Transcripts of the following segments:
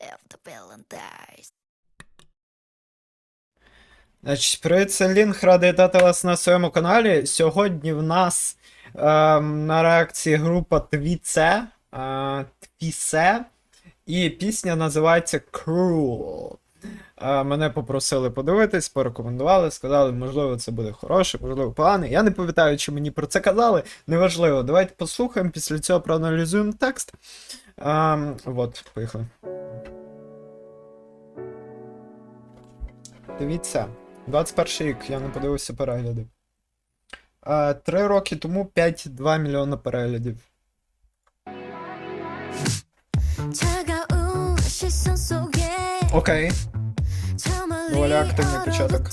if the. Значить, привіт, це Лінг, радий дати вас на своєму каналі. Сьогодні в нас е, на реакції група Твіце, е, Твісе, і пісня називається Cruel. Мене попросили подивитись, порекомендували, сказали, можливо, це буде хороше, можливо, погане. Я не пам'ятаю, чи мені про це казали. Неважливо. Давайте послухаємо, після цього проаналізуємо текст. А, От, поїхали. Дивіться, 21 рік я не подивився перегляди. Е, три роки тому 5-2 мільйона переглядів. Окей. Okay. Доволі активний початок.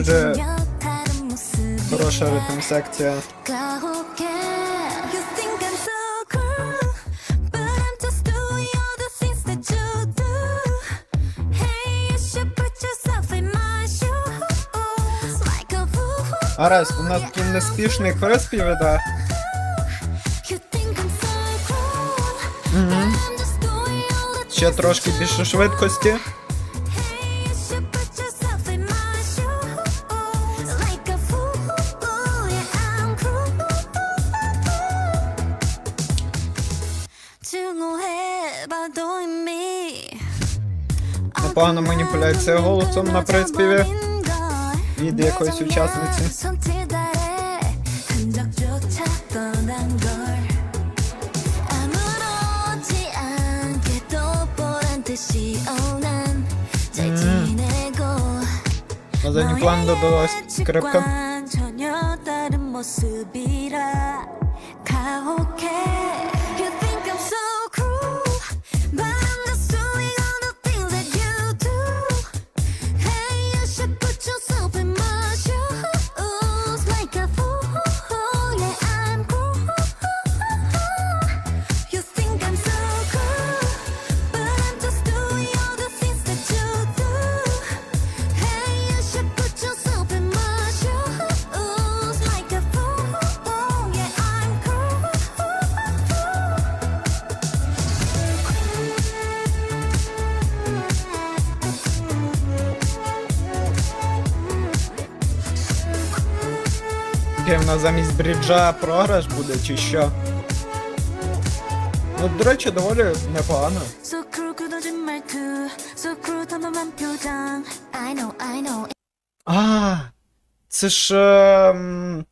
Уже хороша ритм секція. Арес, у нас тут неспішний приспів, да. Ще трошки більше швидкості. Непогана маніпуляція голосом на приспіві. від якоїсь учасниці. 손짓 아래 흔적조차 떠난 걸 아무렇지 않게 또 보란 듯이 오난잘 음. 지내고 На задній план додалась скрипка. 예측과는 전혀 다른 모습이라 가혹해 нас замість бріджа програш буде чи що. Ну, до речі, доволі непогано. А, це ж е,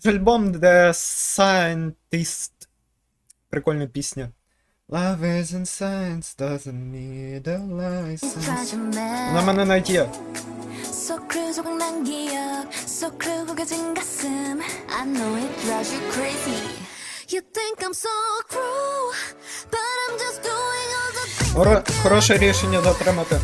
це ж альбом, The Scientist. Прикольна пісня. Love isn't science, doesn't need a license. На мене навіть є. So cruel, 조각난 기억. So cruel, 구겨진 가슴. I know it drives you crazy. You think I'm so cruel, but I'm just doing all the things Хоро- that you Хороше рішення затримати.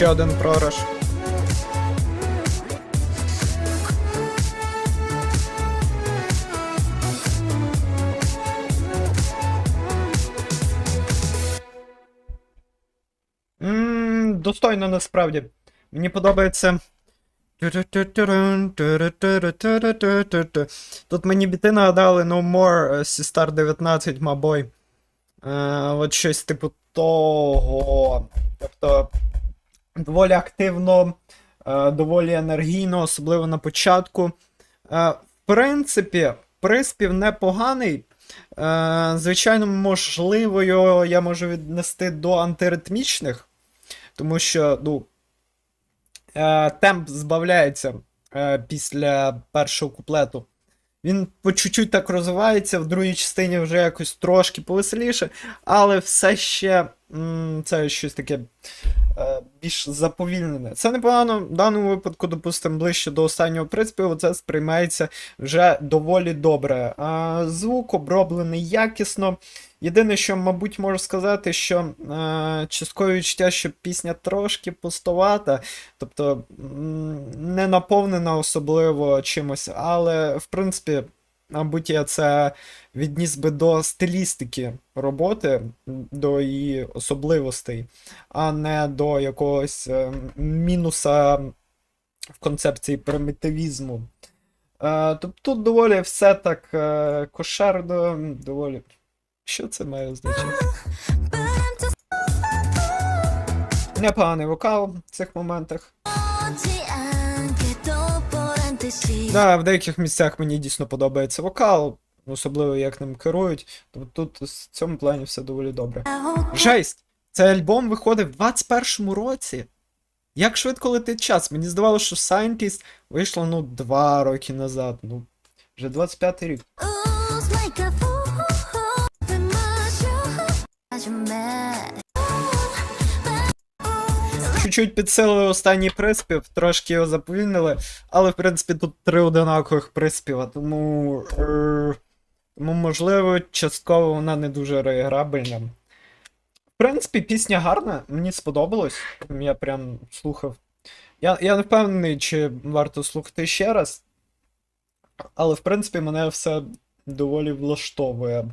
Ще один програш. Ммм, достойно насправді. Мені подобається. Тут мені біти нагадали No More Сістар 19, мабой. От щось типу того. Тобто доволі активно, е, доволі енергійно, особливо на початку. Е, в принципі, приспів непоганий. Е, звичайно, можливо, його я можу віднести до антиритмічних, тому що ну, темп збавляється після першого куплету. Він по чуть-чуть так розвивається, в другій частині вже якось трошки повеселіше, але все ще це щось таке е, більш заповільнене. Це непогано, в даному випадку, допустимо, ближче до останнього приспіву, це сприймається вже доволі добре. Звук оброблений якісно. Єдине, що, мабуть, можу сказати, що е, часткове відчуття, що пісня трошки пустовата, тобто не наповнена особливо чимось, але в принципі, мабуть, я це відніс би до стилістики роботи, до її особливостей, а не до якогось е, мінуса в концепції примітивізму. Тобто тут доволі все так е, кошерно, доволі. Що це має означати? Непоганий вокал в цих моментах. Да, в деяких місцях мені дійсно подобається вокал, особливо як ним керують. Тобто тут в цьому плані все доволі добре. Жесть! Цей альбом виходив в 21-му році. Як швидко летить час? Мені здавалося, що Scientist вийшло ну, 2 роки назад. Ну, вже 25 й рік. Чуть-чуть підсилили останній приспів, трошки його заповільнили, але в принципі тут три одинакових приспіва, тому. Е, тому, можливо, частково вона не дуже реаграбельна. В принципі, пісня гарна, мені сподобалось. Я прям слухав. Я, я не впевнений, чи варто слухати ще раз. Але, в принципі, мене все доволі влаштовує.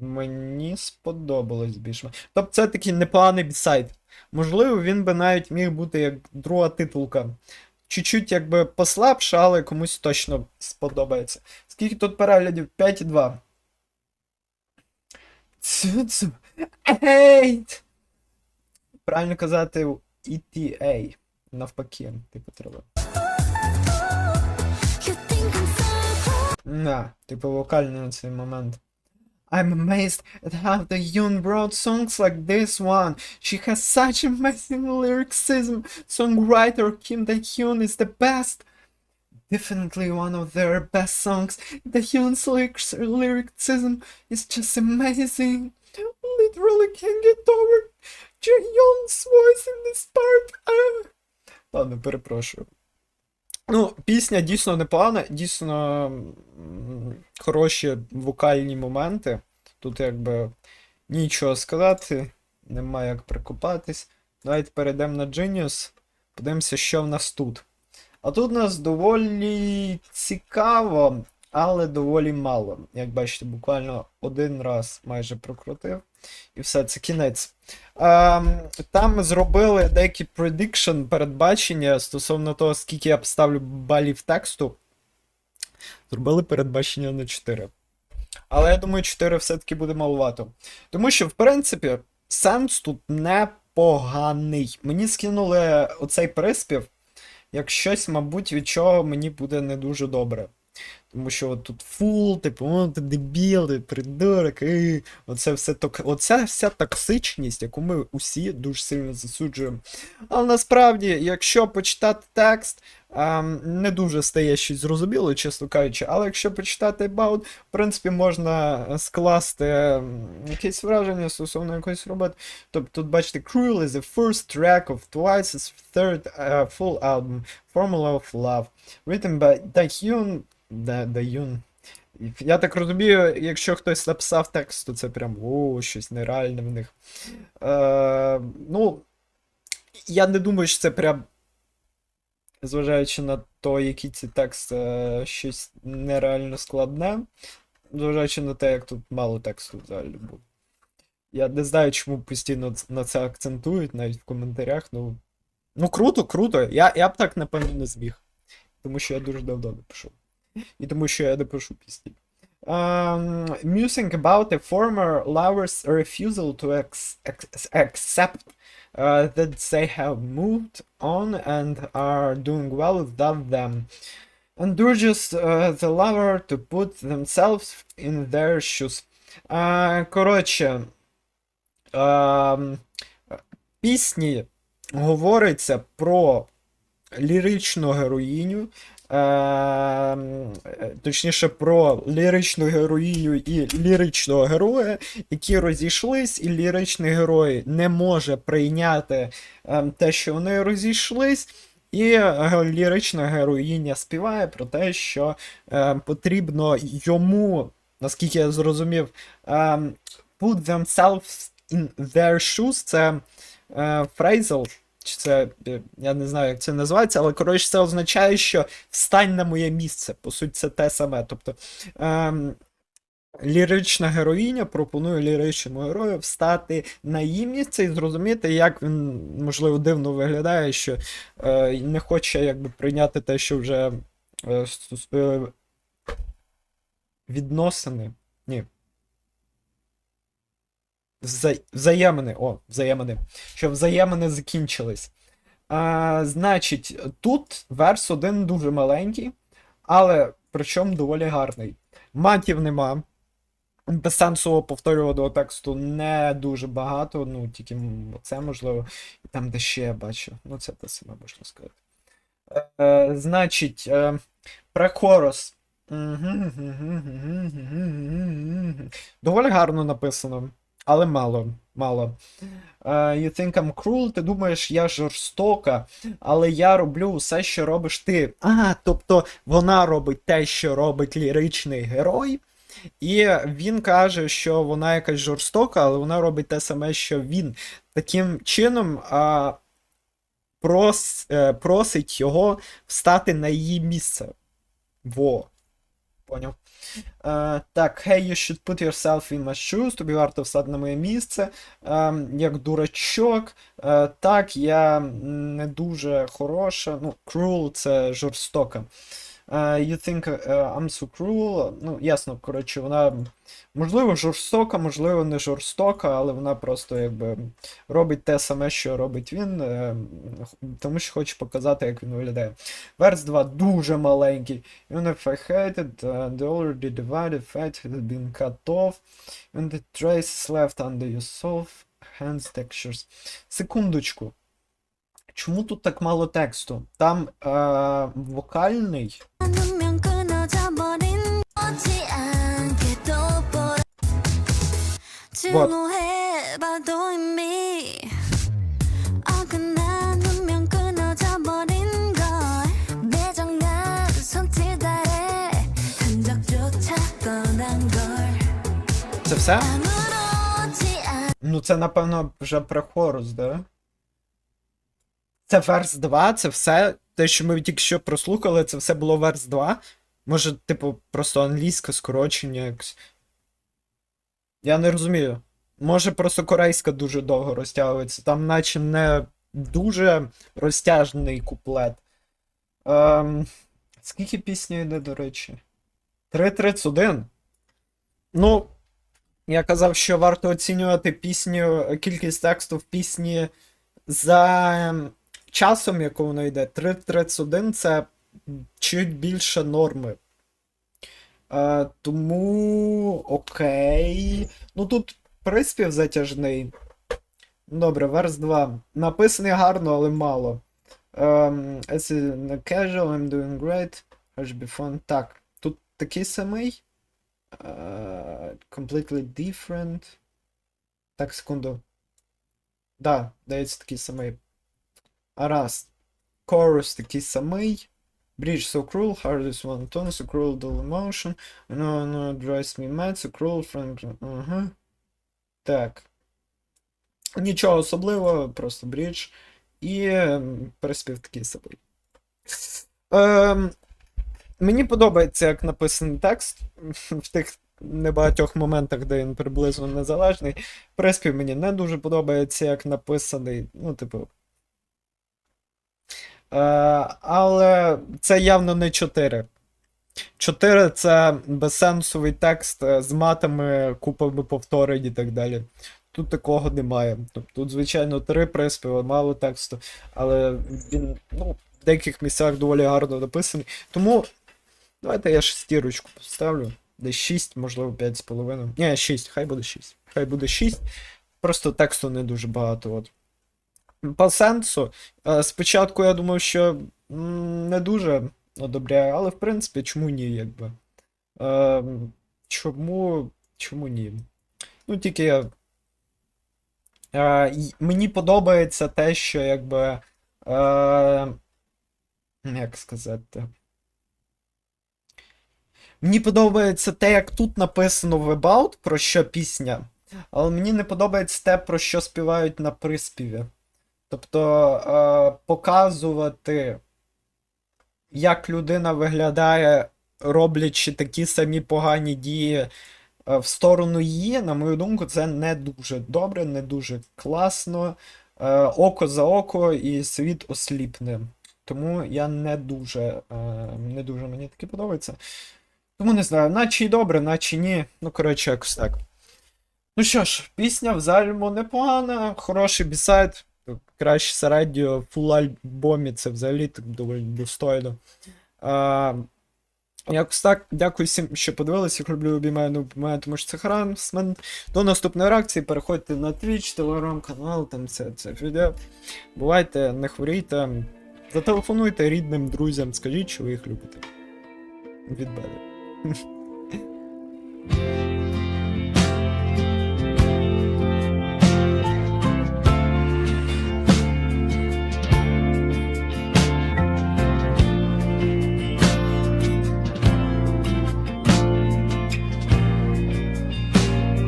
Мені сподобалось більше. Тобто це такий непоганий бісайд. Можливо, він би навіть міг бути як друга титулка. Чуть-чуть якби послабше, але комусь точно сподобається. Скільки тут переглядів? 5,2. Цю-цю. Ейт! Правильно казати ETA. Навпаки, типу треба. На, типу вокальний на цей момент. I'm amazed at how the Yoon wrote songs like this one. She has such amazing lyricism. Songwriter Kim Dae-hyun is the best. Definitely one of their best songs. Dae-hyun's lyrics, lyricism is just amazing. Literally can't get over Jae-hyun's voice in this part. Ah. Ладно, перепрошую. Ну, пісня дійсно непогана, дійсно хороші вокальні моменти. Тут якби нічого сказати, немає як прикопатись. Давайте перейдемо на Genius, подивимося, що в нас тут. А тут у нас доволі цікаво, але доволі мало. Як бачите, буквально один раз майже прокрутив. І все, це кінець. Ем, там зробили деякі prediction, передбачення стосовно того, скільки я поставлю балів тексту. Зробили передбачення на 4. Але я думаю, 4 все-таки буде маловато. Тому що, в принципі, сенс тут непоганий. Мені скинули оцей приспів, як щось, мабуть, від чого мені буде не дуже добре. Тому що от тут фул, типу, о, ти дебіл, ти придурок, і... оце все ток... оця вся токсичність, яку ми усі дуже сильно засуджуємо. Але насправді, якщо почитати текст, ем, не дуже стає щось зрозуміло, чесно кажучи, але якщо почитати About, в принципі, можна скласти ем, якесь враження стосовно якоїсь роботи. Тобто тут бачите, Cruel is the first track of Twice's third uh, full album, Formula of Love, written by Dahyun Да, Даюн. Я так розумію, якщо хтось написав текст, то це прям о, щось нереальне в них. Е, ну, я не думаю, що це прям, зважаючи на то, який це текст, е, щось нереально складне. Зважаючи на те, як тут мало тексту взагалі було. Я не знаю, чому постійно на це акцентують, навіть в коментарях. Ну, ну круто, круто. Я, я б так, напевно, не зміг. Тому що я дуже давно не пишу. І тому що я не пишу пісні. Um, musing about a former lover's refusal to ex- ex- accept uh, that they have moved on and are doing well without them, and urges uh, the lover to put themselves in their shoes. Uh, коротше, um, пісні говориться про ліричну героїню, м, е, точніше, про ліричну героїню і ліричного героя, які розійшлись, і ліричний герой не може прийняти ем, те, що вони розійшлись. І е, лірична героїня співає про те, що е, потрібно йому, наскільки я зрозумів, ем, put themselves in their shoes. Це е, фрейзл, чи це, е, я не знаю, як це називається, але коротше це означає, що встань на моє місце. По суті, це те саме. Тобто ем, лірична героїня пропонує ліричному герою встати на її місце і зрозуміти, як він, можливо, дивно виглядає, що е, не хоче якби прийняти те, що вже е, е, відносини. Ні. Вза... Взаємини. О, взаємини. Що взаємини закінчились. А, значить, тут верс один дуже маленький, але причому доволі гарний. Матів нема. Безсенсово повторюваного тексту не дуже багато, ну тільки це можливо. І там, де ще я бачу. Ну, це те саме можна сказати. Е, значить, е, прекорос. Доволі гарно написано, але мало. мало. Е, you think I'm cruel, ти думаєш, я жорстока, але я роблю все, що робиш ти. А, тобто вона робить те, що робить ліричний герой. І він каже, що вона якась жорстока, але вона робить те саме, що він. Таким чином а, прос, е, просить його встати на її місце. Во. Поняв. Е, так, hey, you should put yourself in my shoes, тобі варто встати на моє місце. Uh, як дурачок. Uh, так, я не дуже хороша. Ну, cruel це жорстока. Е, you think е, I'm so cruel. Ну, ясно, коротше, вона можливо жорстока, можливо, не жорстока, але вона просто якби робить те саме, що робить він, е, тому що хоче показати, як він виглядає. Верс 2 дуже маленький. Even if I hated, uh, the already divided fat had been cut off, and the traces left under your soft hands textures. Секундочку. Чому тут так мало тексту? Там е, вокальний. Вот. Це все? Ну це напевно вже про хорус, да? Це верс 2, це все. Те, що ми тільки що прослухали, це все було верс 2. Може, типу, просто англійське скорочення якось. Я не розумію. Може, просто корейська дуже довго розтягується. Там, наче не дуже розтяжний куплет. Ем, скільки пісні йде, до речі? 3.31. Ну, я казав, що варто оцінювати пісню, кількість тексту в пісні за ем, часом, яку вона йде. 3.31 це чуть більше норми. Е, тому окей. Ну тут приспів затяжний. Добре, верс 2. Написаний гарно, але мало. Um, as in casual, I'm doing great. Be fun. Так, тут такий самий. Uh, completely different. Так, секунду. Да, дається такий самий. А раз. Chorus такий самий. Bridge so cruel, hardest one tone, so cruel dull emotion. No, no, drives me mad, so cruel friend. Ага. Так. Нічого особливого, просто брідж. І ем, переспів такий самий. Ем, Мені подобається, як написаний текст в тих небагатьох моментах, де він приблизно незалежний. Приспів мені не дуже подобається, як написаний. Ну, типу. Е, але це явно не 4. 4 це безсенсовий текст е, з матами, купами повторень і так далі. Тут такого немає. Тобто тут, звичайно, три приспіви, мало тексту, але він ну, в деяких місцях доволі гарно написаний. Тому давайте я шестірочку поставлю. Десь 6, можливо, 5,5. Ні, 6, хай буде 6. Хай буде 6. Просто тексту не дуже багато. От. По сенсу, е, спочатку я думав, що не дуже одобряю, але в принципі, чому ні, якби. Е, чому. Чому ні? Ну, тільки. Е, мені подобається те, що якби. Як сказати. Мені подобається те, як тут написано в About, про що пісня, але мені не подобається те, про що співають на приспіві. Тобто е, показувати, як людина виглядає, роблячи такі самі погані дії е, в сторону її, на мою думку, це не дуже добре, не дуже класно. Е, око за око і світ осліпне. Тому я не дуже, не дуже мені таке подобається. Тому не знаю, наче й добре, наче ні. Ну, коротше, якось так. Ну що ж, пісня в зальму непогана, хороший бісайд. Краще середньо в фул альбомі це взагалі так доволі достойно. А, якось так, дякую всім, що подивилися. Їх люблю, обіймаю, не обіймаю, тому що це харасмент. До наступної реакції переходьте на Twitch, телеграм-канал, там це, це відео. Бувайте, не хворійте. Зателефонуйте рідним друзям, скажіть, що ви їх любите. Від мене.